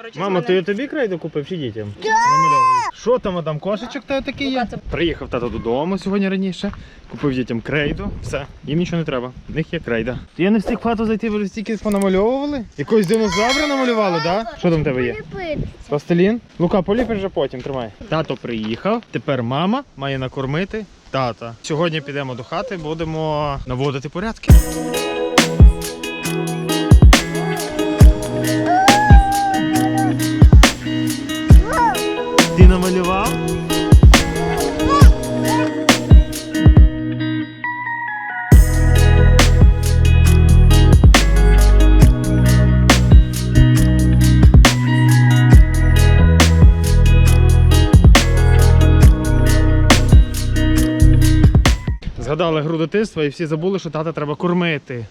Коротше, Мама, я тобі крейду купив чи дітям? Що там, а там кошечок та такий є? Приїхав тато додому сьогодні раніше, купив дітям крейду, все, їм нічого не треба. В них є крейда. Я не встиг в хату зайти, ви стільки понамальовували? Якогось динозавра намалювали, так? Що там в тебе є? Пластилін? Лука, поліпиш вже потім, тримай. Тато приїхав, тепер мама має накормити тата. Сьогодні підемо до хати, будемо наводити порядки. Намалював? Згадали гру дитинства і всі забули, що тата треба кормити.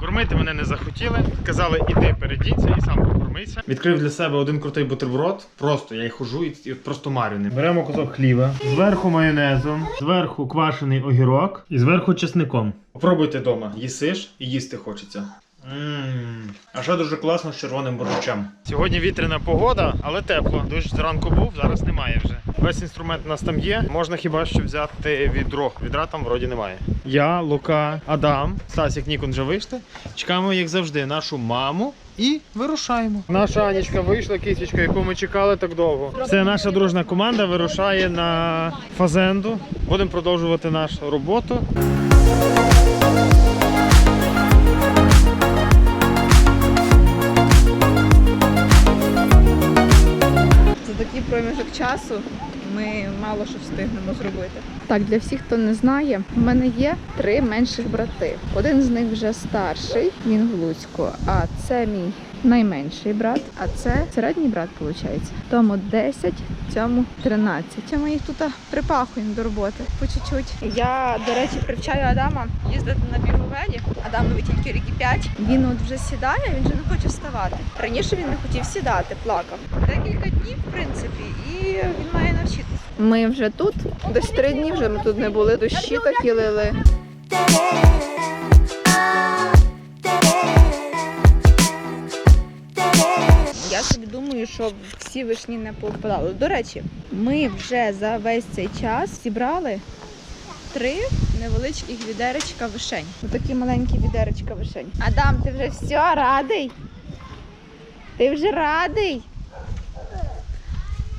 Кормити мене не захотіли. Казали, іди передіться і сам покормися. Відкрив для себе один крутий бутерброд. Просто я й хожу і, і просто марю ним. Беремо кусок хліба, зверху майонезом, зверху квашений огірок і зверху чесником. Попробуйте вдома. Їсиш і їсти хочеться. Мм. А ще дуже класно з червоним борщем. Сьогодні вітряна погода, але тепло. Дощ зранку був, зараз немає вже. Весь інструмент у нас там є. Можна хіба що взяти відро. Відра там вроді немає. Я, Лука, Адам, Стасік Нікон вже вийшли. Чекаємо, як завжди, нашу маму. І вирушаємо. Наша Анічка вийшла, кисічка, яку ми чекали так довго. Це наша дружна команда вирушає на фазенду. Будемо продовжувати нашу роботу. Такий проміжок часу ми мало що встигнемо зробити. Так, для всіх, хто не знає, в мене є три менших брати. Один з них вже старший, він в Луцьку, а це мій найменший брат, а це середній брат, виходить. Тому 10, цьому 13. Цьому їх тут припахуємо до роботи по чуть-чуть. Я, до речі, привчаю Адама їздити на біговелі. Адамові тільки ріки 5. Він от вже сідає, він вже не хоче вставати. Раніше він не хотів сідати, плакав. Декілька днів, в принципі, і він має навчитися. Ми вже тут, десь три дні вже ми тут не були, дощі такі лили. Думаю, що всі вишні не попадали. До речі, ми вже за весь цей час зібрали три невеличких відеречка вишень. Отакі маленькі відеречка вишень. Адам, ти вже все радий? Ти вже радий?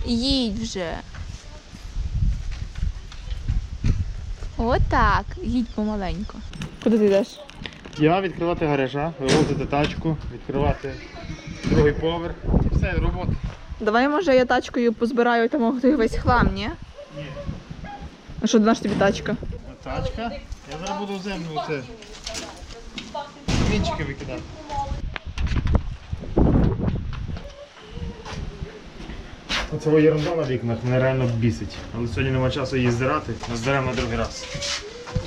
Їдь вже. Отак. Їдь помаленьку. Куди ти йдеш? Я відкривати гаража, вивозити тачку, відкривати другий поверх. І все, робота. Давай, може, я тачкою позбираю там той весь хлам, ні? Ні. А що наш тобі тачка? Тачка. Я зараз буду в землю оце. Мінчики викидати. Оце ерунда на вікнах мене реально бісить. Але сьогодні нема часу її здирати, здеремо на другий раз.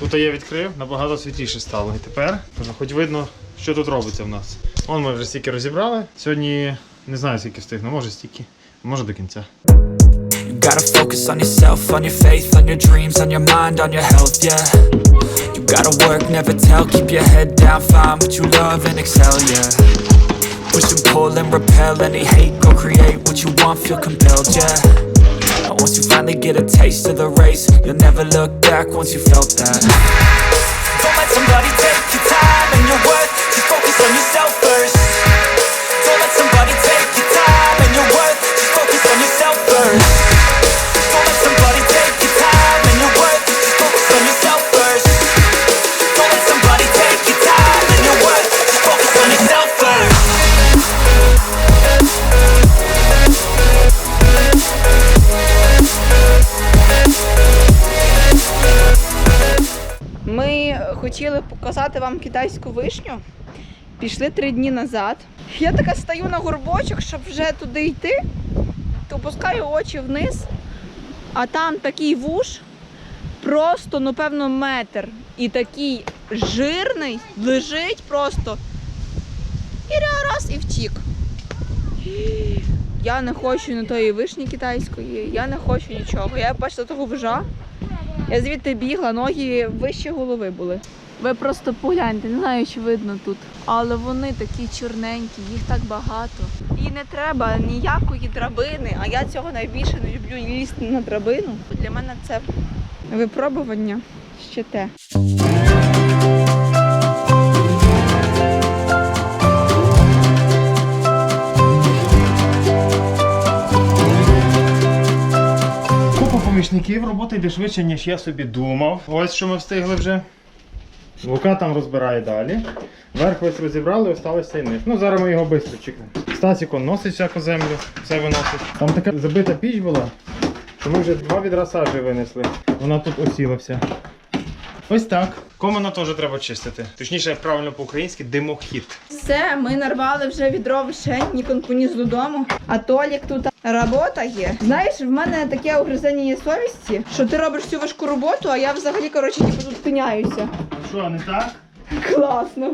Тут я відкрив, набагато світліше стало. І тепер хоч видно, що тут робиться в нас. Вон ми вже стільки розібрали. Сьогодні не знаю, скільки встигну, може стільки, може до кінця. You gotta focus on yourself, on your faith, on your dreams, on your mind, on your health, yeah. You gotta work, never tell, keep your head down, find what you love and excel, yeah. Push and pull and repel any hate, go create what you want, feel compelled, yeah. And once you finally get a taste of the race, you'll never look back once you felt that. Don't let somebody take your time and your worth, just focus on yourself хотіли показати вам китайську вишню. Пішли три дні назад. Я така стою на горбочок, щоб вже туди йти, то опускаю очі вниз, а там такий вуш, просто, ну, певно, метр. І такий жирний, лежить просто. І раз і втік. Я не хочу ні тої вишні китайської, я не хочу нічого. Я бачила того вижа. Я звідти бігла, ноги вище голови були. Ви просто погляньте, не знаю, чи видно тут. Але вони такі чорненькі, їх так багато. І не треба ніякої драбини, а я цього найбільше не люблю лізти на драбину. Для мене це випробування ще те. Купа помічників, робота йде швидше, ніж я собі думав. Ось що ми встигли вже. Лука там розбирає далі. Верх весь розібрали, осталось цей низ. Ну зараз ми його швидко чекаємо. Стасік носить всяку землю, все виносить. Там така забита піч була, що ми вже два відра сажі винесли. Вона тут осіла вся. Ось так. Комина теж треба чистити. Точніше, правильно по-українськи, димохід. Все, ми нарвали вже відро вишень, Нікон поніс додому, а Толік тут робота є. Знаєш, в мене таке угризення совісті, що ти робиш всю важку роботу, а я взагалі, коротше, типу тут тиняюся. Що, не так? Класно.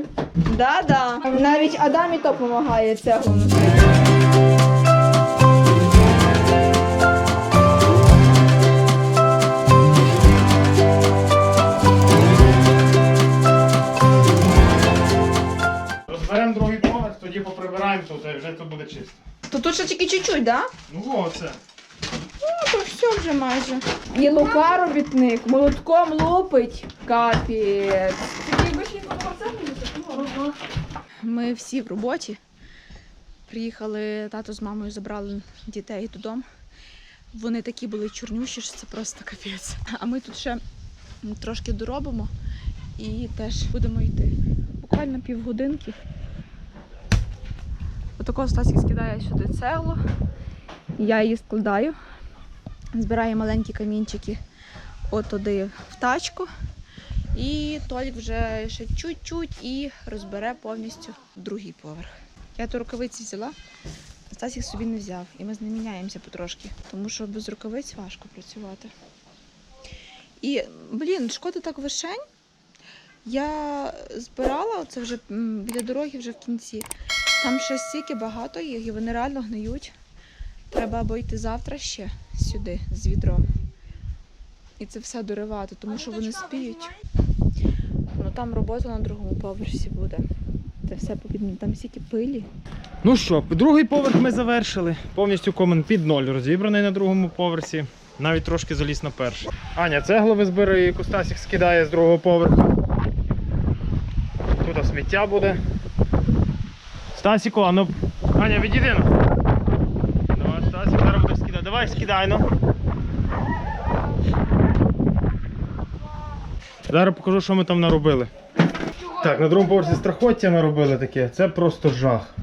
Да-да. Навіть Адамі то допомагає цього. Розберемо другий поверх, тоді поприбираємо тут, і вже тут буде чисто. То тут ще тільки чуть-чуть, да? Ну оце. Ну, то все вже майже. І Лука робітник, молотком лупить. Капець. Ми всі в роботі. Приїхали, тато з мамою забрали дітей додому. Вони такі були чорнющі, що це просто капець. А ми тут ще трошки доробимо і теж будемо йти. Буквально півгодинки. Отако Стасік скидає сюди цеглу. Я її складаю. Збираю маленькі камінчики от туди в тачку. І Толік вже ще чуть-чуть і розбере повністю другий поверх. Я ту рукавиці взяла, а Стасік собі не взяв. І ми з ним міняємося потрошки, тому що без рукавиць важко працювати. І, блін, шкода так вишень. Я збирала це вже біля дороги вже в кінці. Там ще стільки багато їх, і вони реально гниють. Треба або йти завтра ще сюди з відром. І це все доривати, тому що вони спіють. Ну там робота на другому поверсі буде. Це все попідне, там стільки пилі. Ну що, другий поверх ми завершили. Повністю комен під ноль розібраний на другому поверсі. Навіть трошки заліз на перший. Аня цеглу визбирає, яку Стасік скидає з другого поверху. Тут сміття буде. Стасіку, а ну. Аня, відійди ну. Давай, Стасік, зараз буде скидати. Давай, скидай ну. Зараз покажу, що ми там наробили. Так, на другому поверсі страхоття наробили таке. Це просто жах.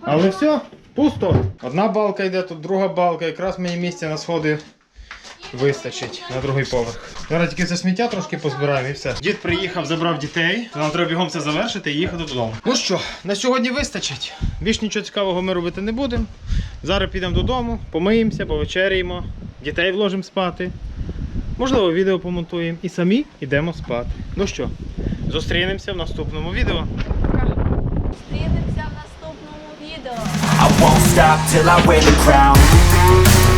Але все, пусто. Одна балка йде, тут друга балка, якраз мені місце на сходи вистачить на другий поверх. Зараз тільки це сміття трошки позбираємо і все. Дід приїхав, забрав дітей. Нам треба бігом це завершити і їхати додому. Ну що, на сьогодні вистачить. Більш нічого цікавого ми робити не будемо. Зараз підемо додому, помиємося, повечеряємо, дітей вложимо спати. Можливо, відео помонтуємо і самі йдемо спати. Ну що, зустрінемося в наступному відео. Зустрінемося в наступному відео. I won't stop till I wear the crown